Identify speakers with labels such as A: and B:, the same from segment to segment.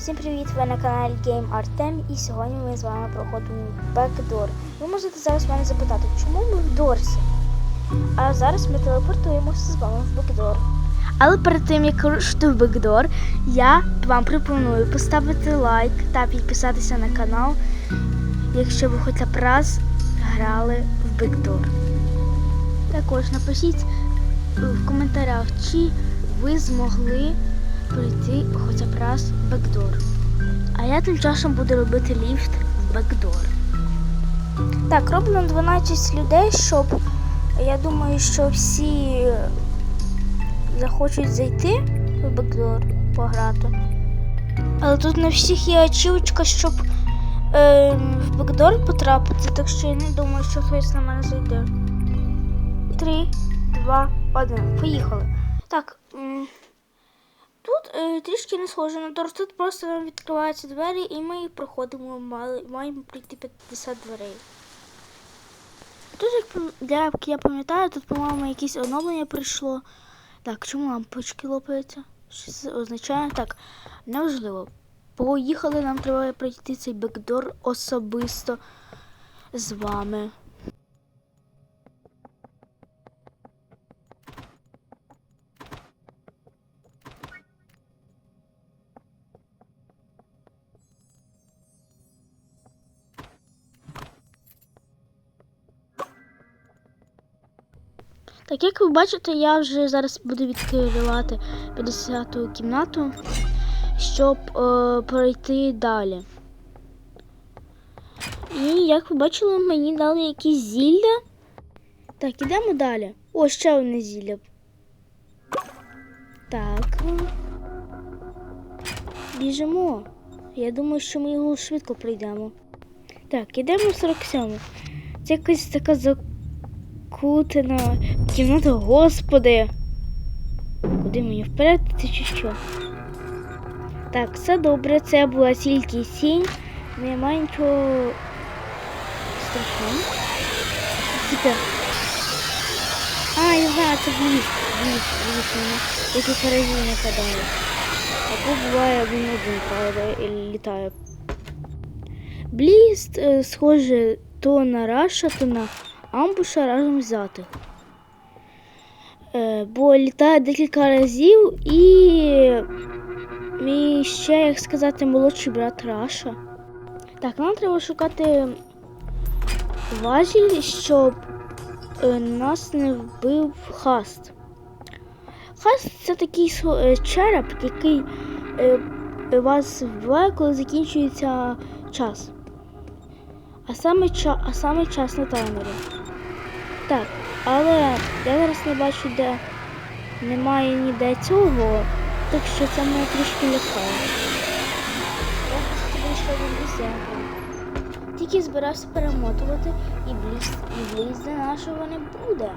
A: Всім привіт! Ви на каналі Game Artem і сьогодні ми з вами проходимо Backdoor. Ви можете зараз мене запитати, чому ми в Дорсі? А зараз ми телепортуємося з вами в Backdoor. Але перед тим як рушити в Backdoor, я вам пропоную поставити лайк та підписатися на канал, якщо ви хоча б раз грали в Backdoor. Також напишіть в коментарях, чи ви змогли пройти хоча б раз бекдор. А я тим часом буду робити ліфт в бекдор. Так, роблено 12 людей, щоб я думаю, що всі захочуть зайти в бекдор пограти. Але тут не всіх є очівочка, щоб е, в бекдор потрапити, так що я не думаю, що хтось на мене зайде. Три, два, один. Поїхали. Так. Тут е, трішки не схоже на торт. Тут просто нам відкриваються двері і ми проходимо, мали, маємо пройти 50 дверей. Тут, як я пам'ятаю, тут, по-моєму, якесь оновлення прийшло. Так, чому лампочки лопаються? Що це означає? Так, неважливо. Поїхали, нам треба пройти цей бекдор особисто з вами. Так, як ви бачите, я вже зараз буду відкривати 50-ту кімнату, щоб е, пройти далі. І як ви бачили, мені дали якісь зілля. Так, ідемо далі. О, ще одне зілля. Так. Біжимо. Я думаю, що ми його швидко пройдемо. Так, ідемо в 47. Це якась така закутана кімната, господи. Куди мені вперед це чи що? Так, все добре, це була тільки сінь. Немає нічого страшного. Тепер. А, я знаю, це. Бліст, бліст мене. Яких разів не падає. Або буває він один падає і літає. Бліст е, схоже то на раша, то на амбуша разом взятих. Е, бо літає декілька разів і мій ще, як сказати, молодший брат Раша. Так, нам треба шукати важіль, щоб е, нас не вбив хаст. Хаст це такий е, череп, який вас вбиває, коли закінчується час. А саме, ча- а саме час на таймері. Так, але я зараз не бачу, де немає ніде цього, так що це мене трішки лякає. Тільки збирався перемотувати і бліз, і блізда нашого не буде.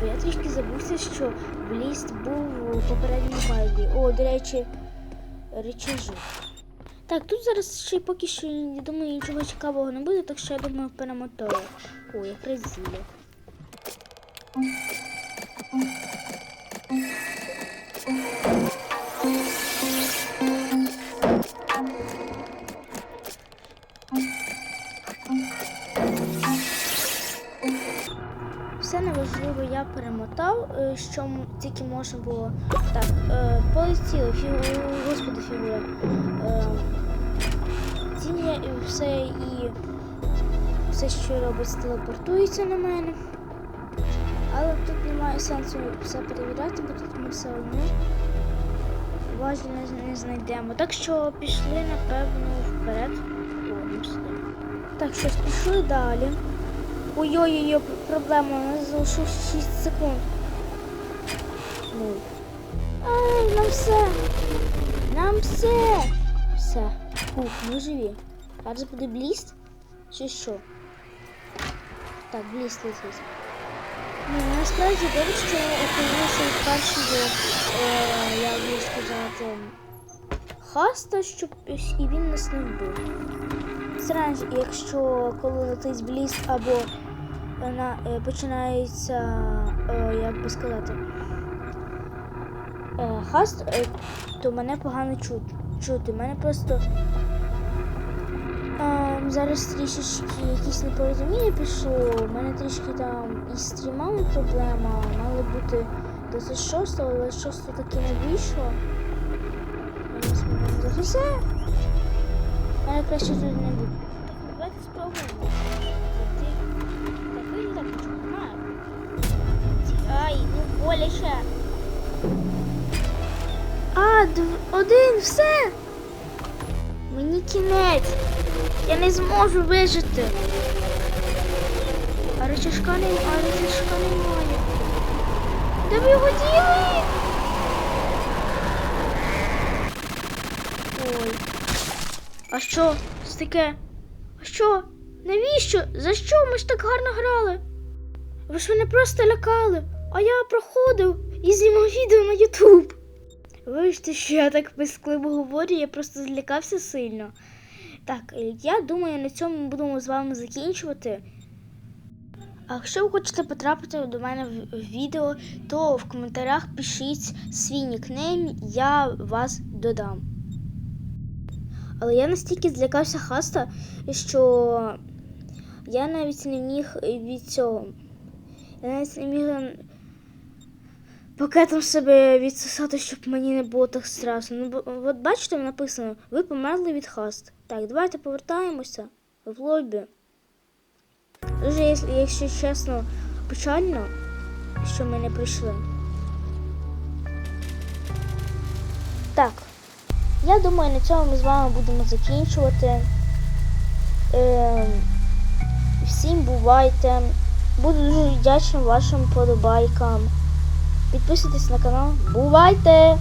A: Бо я трішки забувся, що бліст був у попередньому файлі. О, до речі, речежу. Так, тут зараз ще поки що, я думаю, нічого цікавого не буде, так що я думаю, перемотаю. Ой, я призілля. Перемотав, е, що тільки можна було. Так, е, полетіли, фігу... господи, фігура. Е, Тіння і все і все, що робить, телепортується на мене. Але тут немає сенсу все перевіряти, бо тут ми все одно важно не, знайдемо. Так що пішли, напевно, вперед. О. Так, що ж, пішли далі. Ой-ой-ой, проблема, у нас залишилось 6 секунд. Ну. Ай, нам все. Нам все. Все. Фух, ми живі. Зараз буде бліст? Чи що? Так, бліст летить. Ну, насправді добре, що опинився в першого, е, як би сказати, хаста, щоб і він нас не вбив. Зранж, якщо коли летить бліст або на, е, починається, е, як би сказати, е, хаст, то мене погано чути. У мене просто зараз трішечки якісь непорозуміння пішло. У мене трішки там із стрімами проблема. Мало бути 26, але 26 таки не вийшло. Не все. Мене краще тут не буде. Боляче. А, дв- один, все. Мені кінець. Я не зможу вижити. А рычажка не, а рычажка немає. Де ви його діли? Ой. А що? Це таке? А що? Навіщо? За що ми ж так гарно грали? Ви ж мене просто лякали, а я проходив і знімав відео на Ютуб. Вибачте, що я так безкливо говорю, я просто злякався сильно. Так, е, я думаю, на цьому ми будемо з вами закінчувати. А якщо ви хочете потрапити до мене в в відео, то в коментарях пишіть свій нікнейм, я вас додам. Але я настільки злякався хаста, що я навіть не міг від цього. Я навіть не міг пакетом себе відсосати, щоб мені не було так страшно. Ну, бо- от бачите, написано, ви померли від хаст. Так, давайте повертаємося в лобі. Дуже, якщо- чесно, печально, що ми не прийшли. Так, я думаю, на цьому ми з вами будемо закінчувати. Ем, всім бувайте. Буду дуже вдячна вашим подобайкам. Підписуйтесь на канал. Бувайте!